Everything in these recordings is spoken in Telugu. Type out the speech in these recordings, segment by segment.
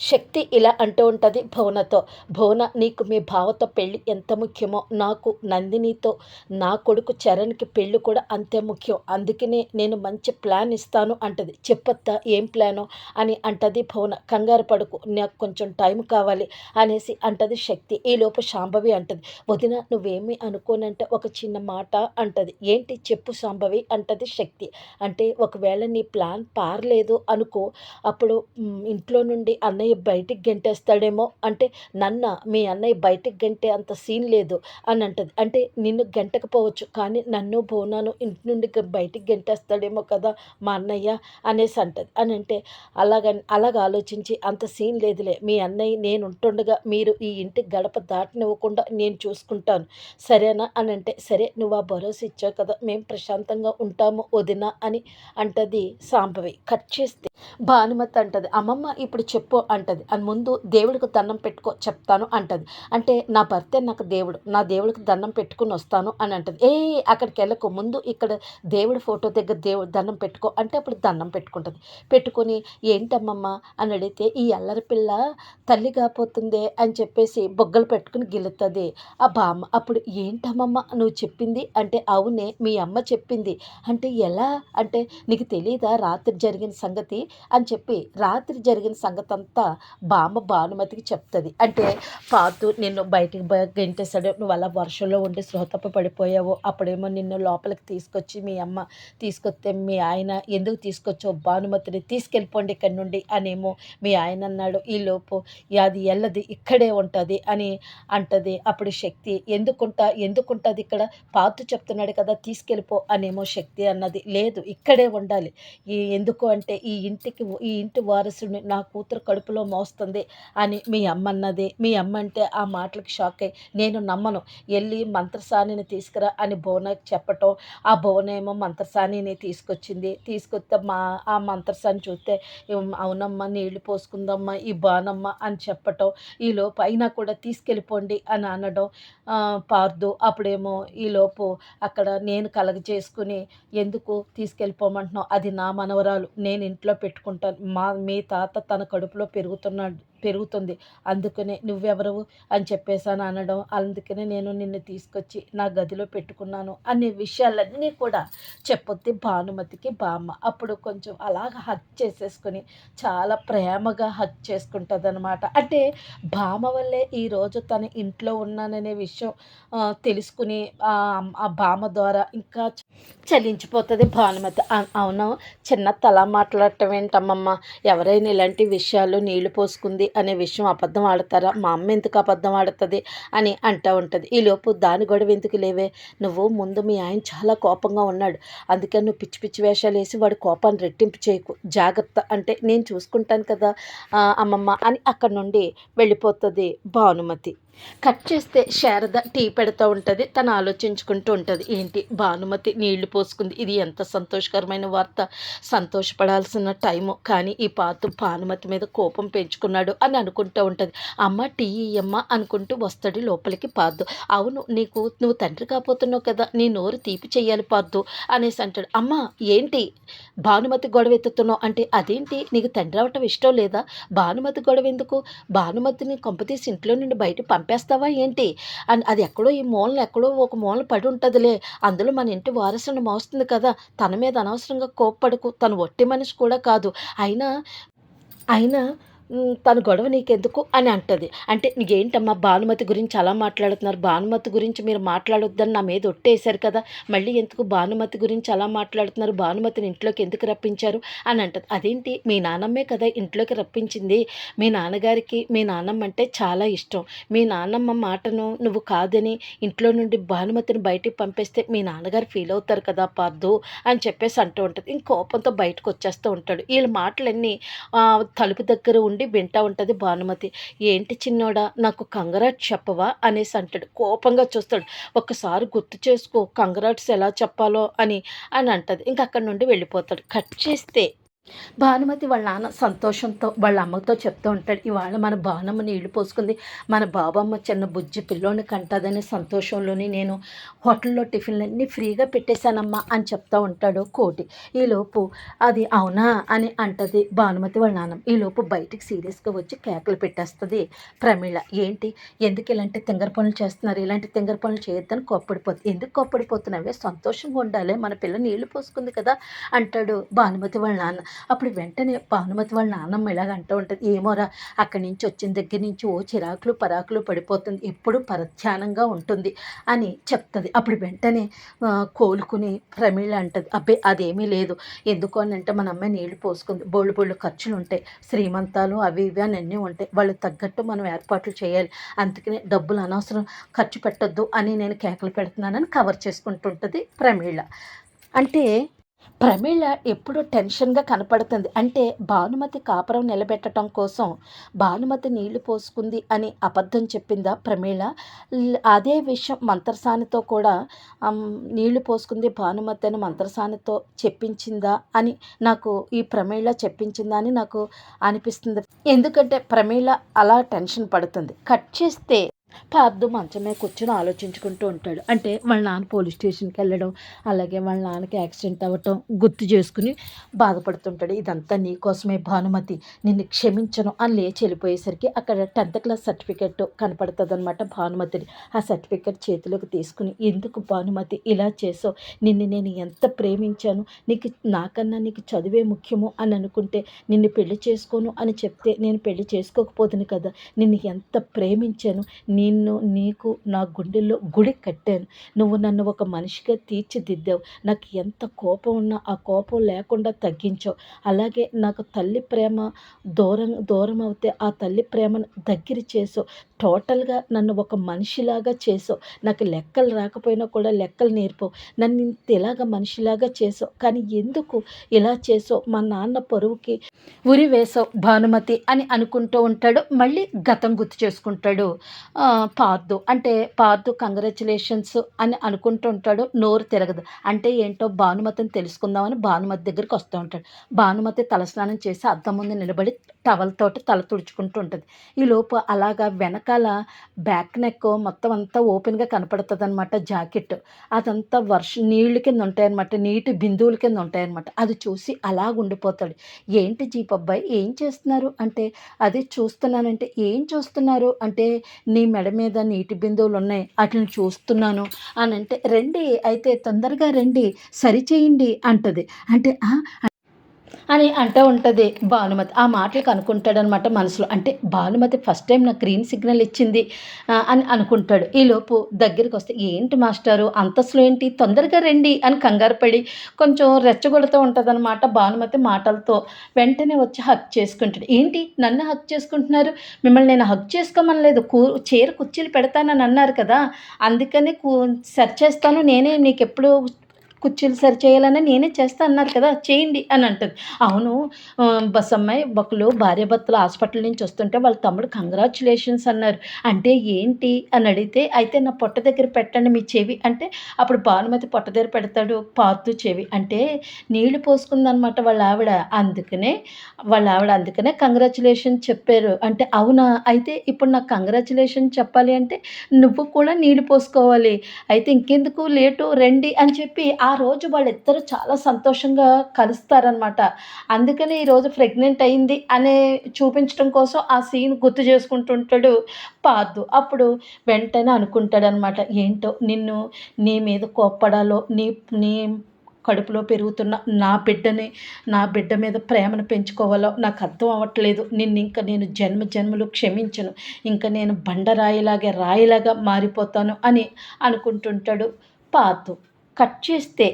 శక్తి ఇలా అంటూ ఉంటుంది భువనతో. భువన నీకు మీ భావతో పెళ్ళి ఎంత ముఖ్యమో నాకు నందినితో నా కొడుకు చరణ్కి పెళ్ళి కూడా అంతే ముఖ్యం. అందుకనే నేను మంచి ప్లాన్ ఇస్తాను అంటది. చెప్పొత్తా ఏం ప్లానో? అని అంటది భువన. కంగారు పడుకు నాకు కొంచెం టైం కావాలి అనేసి అంటది శక్తి. ఈలోపు శాంభవి అంటది. వదిన నువ్వేమి అనుకోనంటే ఒక చిన్న మాట అంటది. ఏంటి? చెప్పు శాంభవి అంటది శక్తి. అంటే ఒకవేళ నీ ప్లాన్ పారలేదు అనుకో అప్పుడు ఇంట్లో నుండి అన్నయ్య బయటికి గెంటేస్తాడేమో అంటే నన్న మీ అన్నయ్య బయటికి గెంటే అంత సీన్ లేదు అని అంటది. అంటే నిన్ను గెంటకపోవచ్చు కానీ నన్ను బోనాను ఇంటి నుండి బయటికి గెంటేస్తాడేమో కదా మా అన్నయ్య అనేసి అంటది. అని అంటే అలాగని అలాగ ఆలోచించి అంత సీన్ లేదులే మీ అన్నయ్య నేను ఉంటుండగా మీరు ఈ ఇంటి గడప దాటనివ్వకుండా నేను చూసుకుంటాను. సరేనా? అని అంటే సరే నువ్వు ఆ భరోసా ఇచ్చావు కదా మేము ప్రశాంతంగా ఉంటాము వదినా అని అంటది సాంబవి. కట్ చేస్తే భానుమతి అంటది. అమ్మమ్మ ఇప్పుడు చెప్పు అంటది. అని ముందు దేవుడికి దండం పెట్టుకో చెప్తాను అంటది. అంటే నా భర్తే నాకు దేవుడు నా దేవుడికి దండం పెట్టుకుని వస్తాను అని అంటది. ఏ అక్కడికి వెళ్ళకు. ముందు ఇక్కడ దేవుడి ఫోటో దగ్గర దేవుడు దండం పెట్టుకో అంటే అప్పుడు దండం పెట్టుకుంటుంది. పెట్టుకొని ఏంటమ్మమ్మ అని అడిగితే ఈ అల్లరి పిల్ల తల్లి కాపోతుందే అని చెప్పేసి బొగ్గలు పెట్టుకుని గిలుతుంది ఆ బామ్మ అప్పుడు ఏంటమ్మమ్మ నువ్వు చెప్పింది? అంటే అవునే మీ అమ్మ చెప్పింది. అంటే ఎలా? అంటే నీకు తెలియదా రాత్రి జరిగిన సంగతి? అని చెప్పి రాత్రి జరిగిన సంగతి అంతా బామ్మ భానుమతికి చెప్తుంది. అంటే పాతు నిన్ను బయటికి గెంటేశాడు నువ్వు అలా వర్షంలో ఉండి స్రోతప్ప పడిపోయావు అప్పుడేమో నిన్ను లోపలికి తీసుకొచ్చి మీ అమ్మ తీసుకొస్తే మీ ఆయన ఎందుకు తీసుకొచ్చావు భానుమతిని తీసుకెళ్ళిపోండి ఇక్కడి నుండి అనేమో మీ ఆయన అన్నాడు. ఈ లోపు అది ఎల్లది ఇక్కడే ఉంటుంది అని అంటది. అప్పుడు శక్తి ఎందుకుంటా ఎందుకుంటుంది ఇక్కడ? పాతు చెప్తున్నాడు కదా తీసుకెళ్ళిపో అనేమో శక్తి అన్నది. లేదు ఇక్కడే ఉండాలి. ఈ ఎందుకు అంటే ఈ ఇంటికి ఈ ఇంటి వారసుని నా కూతురు కడుపులో మోస్తుంది అని మీ అమ్మ అన్నది మీ అమ్మ అంటే ఆ మాటలకు షాక్. అయ్యి నేను నమ్మను. వెళ్ళి మంత్రసానిని తీసుకురా అని భువనకి చెప్పటం. ఆ భువన ఏమో మంత్రసానిని తీసుకొచ్చింది. తీసుకొస్తే మా ఆ మంత్రసాని చూస్తే అవునమ్మా నీళ్ళు పోసుకుందమ్మా ఈ బానమ్మ అని చెప్పటం. ఈలోపు అయినా కూడా తీసుకెళ్ళిపోండి అని అనడం. పార్దు అప్పుడేమో ఈలోపు అక్కడ నేను కలగ చేసుకుని ఎందుకు తీసుకెళ్ళిపోమంటున్నావు? అది నా మనవరాలు. నేను ఇంట్లో పెట్టుకుంటాను. మా మీ తాత తన కడుపులో పెరుగుతున్నాడు. పెరుగుతుంది. అందుకనే నువ్వెవరవు అని చెప్పేసాను అనడం అందుకనే నేను నిన్ను తీసుకొచ్చి నా గదిలో పెట్టుకున్నాను అనే విషయాలన్నీ కూడా చెప్పొద్ది భానుమతికి బామ్మ. అప్పుడు కొంచెం అలాగ హక్ చేసేసుకొని చాలా ప్రేమగా హక్ చేసుకుంటుంది అనమాట అంటే బామ్మ వల్లే ఈరోజు తన ఇంట్లో ఉన్నాననే విషయం తెలుసుకుని ఆ అమ్- ఆ బామ్మ ద్వారా ఇంకా చలించిపోతుంది భానుమతి. అవును? చిన్న తల మాట్లాడటం ఏంటమ్మమ్మ? ఎవరైనా ఇలాంటి విషయాలు నీళ్ళు పోసుకుంది అనే విషయం అబద్ధం ఆడతారా? మా అమ్మ ఎందుకు అబద్ధం ఆడుతుంది అని అంటూ ఉంటుంది. ఈలోపు దాని గొడవ ఎందుకు లేవే? నువ్వు ముందు మీ ఆయన చాలా కోపంగా ఉన్నాడు. అందుకని నువ్వు పిచ్చి పిచ్చి వేషాలు వేసి వాడి కోపాన్ని రెట్టింపు చేయకు. జాగ్రత్త అంటే నేను చూసుకుంటాను కదా అమ్మమ్మ అని అక్కడ నుండి వెళ్ళిపోతుంది భానుమతి. కట్ చేస్తే శారద టీ పెడతా ఉంటుంది తను ఆలోచించుకుంటూ ఉంటుంది. ఏంటి? భానుమతి నీళ్ళు పోసుకుంది. ఇది ఎంత సంతోషకరమైన వార్త. సంతోషపడాల్సిన టైము. కానీ ఈ పాత భానుమతి మీద కోపం పెంచుకున్నాడు అని అనుకుంటూ ఉంటుంది. అమ్మ టీ అమ్మ అనుకుంటూ వస్తాడు లోపలికి పాదు అవును నీకు నువ్వు తండ్రి కాపోతున్నావు కదా నీ నోరు తీపి చేయాలి పాదు అనేసి అంటాడు. అమ్మ ఏంటి? భానుమతి గొడవ ఎత్తుతున్నావు అంటే అదేంటి? నీకు తండ్రి అవటం ఇష్టం లేదా? భానుమతి గొడవ ఎందుకు? భానుమతిని కొంపతీసి ఇంట్లో నుండి బయట పంపేస్తావా ఏంటి? అని అది ఎక్కడో ఈ మూలన ఎక్కడో ఒక మూలన పడి ఉంటుందిలే. అందులో మన ఇంటి వారసుని మోస్తుంది కదా. తన మీద అనవసరంగా కోప్పడకు. తను ఒట్టి మనిషి కూడా కాదు. అయినా అయినా తన గొడవ నీకెందుకు? అని అంటది. అంటే నీకేంటమ్మా భానుమతి గురించి అలా మాట్లాడుతున్నారు. భానుమతి గురించి మీరు మాట్లాడొద్దని నా మీద ఒట్టేశారు కదా. మళ్ళీ ఎందుకు భానుమతి గురించి అలా మాట్లాడుతున్నారు? భానుమతిని ఇంట్లోకి ఎందుకు రప్పించారు? అని అంటది. అదేంటి? మీ నాన్నమ్మే కదా ఇంట్లోకి రప్పించింది. మీ నాన్నగారికి మీ నాన్నమ్మ అంటే చాలా ఇష్టం. మీ నాన్నమ్మ మాటను నువ్వు కాదని ఇంట్లో నుండి భానుమతిని బయటికి పంపేస్తే మీ నాన్నగారు ఫీల్ అవుతారు కదా పార్దు అని చెప్పేసి అంటూ ఉంటుంది. ఇంక కోపంతో బయటకు వచ్చేస్తూ ఉంటాడు. వీళ్ళ మాటలన్నీ తలుపు దగ్గర ఉండి వింటా ఉంటుంది భానుమతి. ఏంటి చిన్నోడా నాకు కంగరాట్ చెప్పవా? అనేసి అంటాడు. కోపంగా చూస్తాడు. ఒక్కసారి గుర్తు చేసుకో కంగరాట్స్ ఎలా చెప్పాలో అని అని అంటది. ఇంక అక్కడి నుండి వెళ్ళిపోతాడు. కట్ చేస్తే భానుమతి వాళ్ళ నాన్న సంతోషంతో వాళ్ళ అమ్మతో చెప్తూ ఉంటాడు ఇవాళ మన బాణమ్మ నీళ్ళు పోసుకుంది. మన బాబమ్మ చిన్న బుజ్జి పిల్లోని కంటదనే సంతోషంలోని నేను హోటల్లో టిఫిన్లన్నీ ఫ్రీగా పెట్టేశానమ్మా అని చెప్తూ ఉంటాడు కోటి. ఈలోపు అది అవునా అని అంటది భానుమతి వాళ్ళ నాన్న. ఈలోపు బయటికి సీరియస్గా వచ్చి కేకలు పెట్టేస్తుంది ప్రమీళ ఏంటి? ఎందుకు ఇలాంటి తింగర పనులు చేస్తున్నారు? ఇలాంటి తింగర పనులు చేయొద్దని కోప్పడిపోతుంది ఎందుకు కోప్పడిపోతున్నావే? సంతోషంగా ఉండాలి. మన పిల్ల నీళ్ళు పోసుకుంది కదా అంటాడు భానుమతి వాళ్ళ నాన్న. అప్పుడు వెంటనే భానుమతి వాళ్ళ నాన్నమ్మ ఇలాగ అంటూ ఉంటుంది ఏమోరా అక్కడి నుంచి వచ్చిన దగ్గర నుంచి ఓ చిరాకులు పరాకులు పడిపోతుంది ఎప్పుడు పరధ్యానంగా ఉంటుంది అని చెప్తుంది. అప్పుడు వెంటనే కోలుకుని ప్రమీళ అంటది అబ్బే అదేమీ లేదు. ఎందుకు అని అంటే మన అమ్మాయి నీళ్ళు పోసుకుంది. బోళ్ళు బోళ్ళు ఖర్చులు ఉంటాయి శ్రీమంతాలు అవి ఇవి అని అన్నీ ఉంటాయి. వాళ్ళు తగ్గట్టు మనం ఏర్పాట్లు చేయాలి. అందుకనే డబ్బులు అనవసరం ఖర్చు పెట్టొద్దు అని నేను కేకలు పెడుతున్నానని కవర్ చేసుకుంటుంటుంది ప్రమీళ అంటే ప్రమీళ ఎప్పుడు టెన్షన్గా కనపడుతుంది. అంటే భానుమతి కాపురం నిలబెట్టడం కోసం భానుమతి నీళ్ళు పోసుకుంది అని అబద్ధం చెప్పిందా ప్రమీళ అదే విషయం మంత్రసానితో కూడా నీళ్ళు పోసుకుంది భానుమతి అని మంత్రసానితో చెప్పించిందా అని నాకు ఈ ప్రమీళ చెప్పించిందా అని నాకు అనిపిస్తుంది. ఎందుకంటే ప్రమీళ అలా టెన్షన్ పడుతుంది. కట్ చేస్తే పార్దు మంచమే కూర్చొని ఆలోచించుకుంటూ ఉంటాడు. అంటే వాళ్ళ నాన్న పోలీస్ స్టేషన్కి వెళ్ళడం అలాగే వాళ్ళ నాన్నకి యాక్సిడెంట్ అవ్వటం గుర్తు చేసుకుని బాధపడుతుంటాడు. ఇదంతా నీకోసమే భానుమతి నిన్ను క్షమించను అని లేచి వెళ్ళిపోయేసరికి అక్కడ టెన్త్ క్లాస్ సర్టిఫికెట్ కనపడుతుంది అనమాట భానుమతిని ఆ సర్టిఫికెట్ చేతిలోకి తీసుకుని ఎందుకు భానుమతి ఇలా చేసావు నిన్ను నేను ఎంత ప్రేమించాను? నీకు నాకన్నా నీకు చదివే ముఖ్యమో అని అనుకుంటే నిన్ను పెళ్ళి చేసుకోను అని చెప్తే నేను పెళ్ళి చేసుకోకపోతుంది కదా? నిన్ను ఎంత ప్రేమించాను? నీ నిన్ను నీకు నా గుండెల్లో గుడి కట్టాను. నువ్వు నన్ను ఒక మనిషిగా తీర్చిదిద్దావు. నాకు ఎంత కోపం ఉన్నా ఆ కోపం లేకుండా తగ్గించావు. అలాగే నాకు తల్లి ప్రేమ దూరం దూరం అవుతే ఆ తల్లి ప్రేమను దగ్గర చేసావు. టోటల్గా నన్ను ఒక మనిషిలాగా చేసావు. నాకు లెక్కలు రాకపోయినా కూడా లెక్కలు నేర్పావు. నన్ను ఇంత ఇలాగ మనిషిలాగా చేసావు. కానీ ఎందుకు ఇలా చేసావు? మా నాన్న పరువుకి ఉరి వేసావు భానుమతి అని అనుకుంటూ ఉంటాడు. మళ్ళీ గతం గుర్తు చేసుకుంటాడు. ఆ, పార్దు. అంటే పార్దు కంగ్రాచులేషన్స్ అని అనుకుంటుంటాడు నోరు తిరగదు. అంటే ఏంటో భానుమతిని తెలుసుకుందామని భానుమతి దగ్గరికి వస్తూ ఉంటాడు. భానుమతి తలస్నానం చేసి అద్దం ముందు నిలబడి టవల్ తోటి తల తుడుచుకుంటూ ఉంటుంది. ఈ అలాగా వెనకాల బ్యాక్ నెక్ మొత్తం అంతా ఓపెన్గా కనపడుతుంది అనమాట జాకెట్. అదంతా వర్ష నీళ్ళు కింద ఉంటాయన్నమాట నీటి బిందువుల కింద ఉంటాయన్నమాట. అది చూసి అలాగ ఉండిపోతాడు ఏంటి జీప్ అబ్బాయి ఏం చేస్తున్నారు? అంటే అది చూస్తున్నానంటే ఏం చూస్తున్నారు? అంటే నీ మెడ మీద నీటి బిందువులు ఉన్నాయి వాటిని చూస్తున్నాను. అని అంటే రండి అయితే తొందరగా రండి సరిచేయండి అంటది. అంటే అని అంటూ ఉంటుంది భానుమతి. ఆ మాటలకు అనుకుంటాడనమాట మనసులో. అంటే భానుమతి ఫస్ట్ టైం నాకు గ్రీన్ సిగ్నల్ ఇచ్చింది అని అనుకుంటాడు. ఈలోపు దగ్గరికి వస్తే ఏంటి మాస్టారు అంతస్తులు ఏంటి? తొందరగా రండి అని కంగారు పడి కొంచెం రెచ్చగొడుతూ ఉంటుందన్నమాట భానుమతి మాటలతో. వెంటనే వచ్చి హక్ చేసుకుంటాడు. ఏంటి? నన్ను హక్ చేసుకుంటున్నారు? మిమ్మల్ని నేను హక్ చేసుకోమనలేదు. కూ చీర కుర్చీలు పెడతానని అన్నారు కదా. అందుకని కూ సెర్చ్ చేస్తాను. నేనే నీకు ఎప్పుడు కుర్చీలు సరి చేయాలని నేనే చేస్తా అన్నారు కదా చేయండి అని అంటుంది. అవును బసమ్మాయి బస్ అమ్మాయి ఒకళ్ళు భార్యాభర్తలు హాస్పిటల్ నుంచి వస్తుంటే వాళ్ళ తమ్ముడు కంగ్రాచులేషన్స్ అన్నారు. అంటే ఏంటి అని అడిగితే అయితే నా పొట్ట దగ్గర పెట్టండి మీ చెవి అంటే అప్పుడు భానుమతి పొట్ట దగ్గర పెడతాడు పాతు చెవి అంటే నీళ్ళు పోసుకుందనమాట వాళ్ళ ఆవిడ. అందుకనే వాళ్ళ ఆవిడ అందుకనే కంగ్రాచులేషన్ చెప్పారు. అంటే అవునా? అయితే ఇప్పుడు నాకు కంగ్రాచులేషన్ చెప్పాలి అంటే నువ్వు కూడా నీళ్ళు పోసుకోవాలి. అయితే ఇంకెందుకు లేటు రండి అని చెప్పి ఆ రోజు వాళ్ళిద్దరూ చాలా సంతోషంగా కలుస్తారనమాట అందుకని ఈరోజు ప్రెగ్నెంట్ అయింది అనే చూపించడం కోసం ఆ సీన్ గుర్తు చేసుకుంటుంటాడు పార్దు. అప్పుడు వెంటనే అనుకుంటాడనమాట ఏంటో నిన్ను నీ మీద కోప్పడాలో నీ నీ కడుపులో పెరుగుతున్న నా బిడ్డని నా బిడ్డ మీద ప్రేమను పెంచుకోవాలో నాకు అర్థం అవ్వట్లేదు. నిన్ను ఇంకా నేను జన్మ జన్మలు క్షమించను. ఇంకా నేను బండరాయిలాగా రాయిలాగా మారిపోతాను అని అనుకుంటుంటాడు పాతు కట్ చేస్తే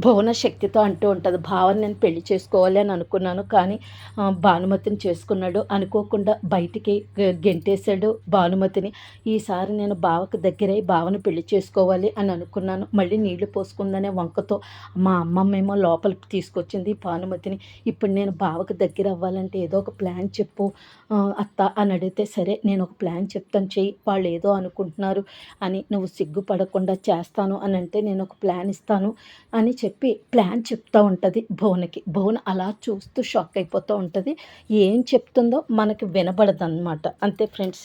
భువన శక్తితో అంటూ ఉంటుంది. భావన నేను పెళ్ళి చేసుకోవాలి అని అనుకున్నాను కానీ భానుమతిని చేసుకున్నాడు. అనుకోకుండా బయటికి గె- గెంటేశాడు భానుమతిని. ఈసారి నేను బావకు దగ్గరై భావన పెళ్ళి చేసుకోవాలి అని అనుకున్నాను. మళ్ళీ నీళ్ళు పోసుకుందనే వంకతో మా అమ్మమ్మ ఏమో లోపలికి తీసుకొచ్చింది భానుమతిని. ఇప్పుడు నేను బావకు దగ్గర అవ్వాలంటే ఏదో ఒక ప్లాన్ చెప్పు అత్త అని అడిగితే సరే నేను ఒక ప్లాన్ చెప్తాను చెయ్యి. వాళ్ళు ఏదో అనుకుంటున్నారు అని నువ్వు సిగ్గుపడకుండా చేస్తాను అని అంటే నేను ఒక ప్లాన్ ఇస్తాను అని చెప్పి ప్లాన్ చెప్తూ ఉంటుంది భువనకి. భువన అలా చూస్తూ షాక్ అయిపోతూ ఉంటుంది. ఏం చెప్తుందో మనకి వినబడదు అనమాట అంతే ఫ్రెండ్స్.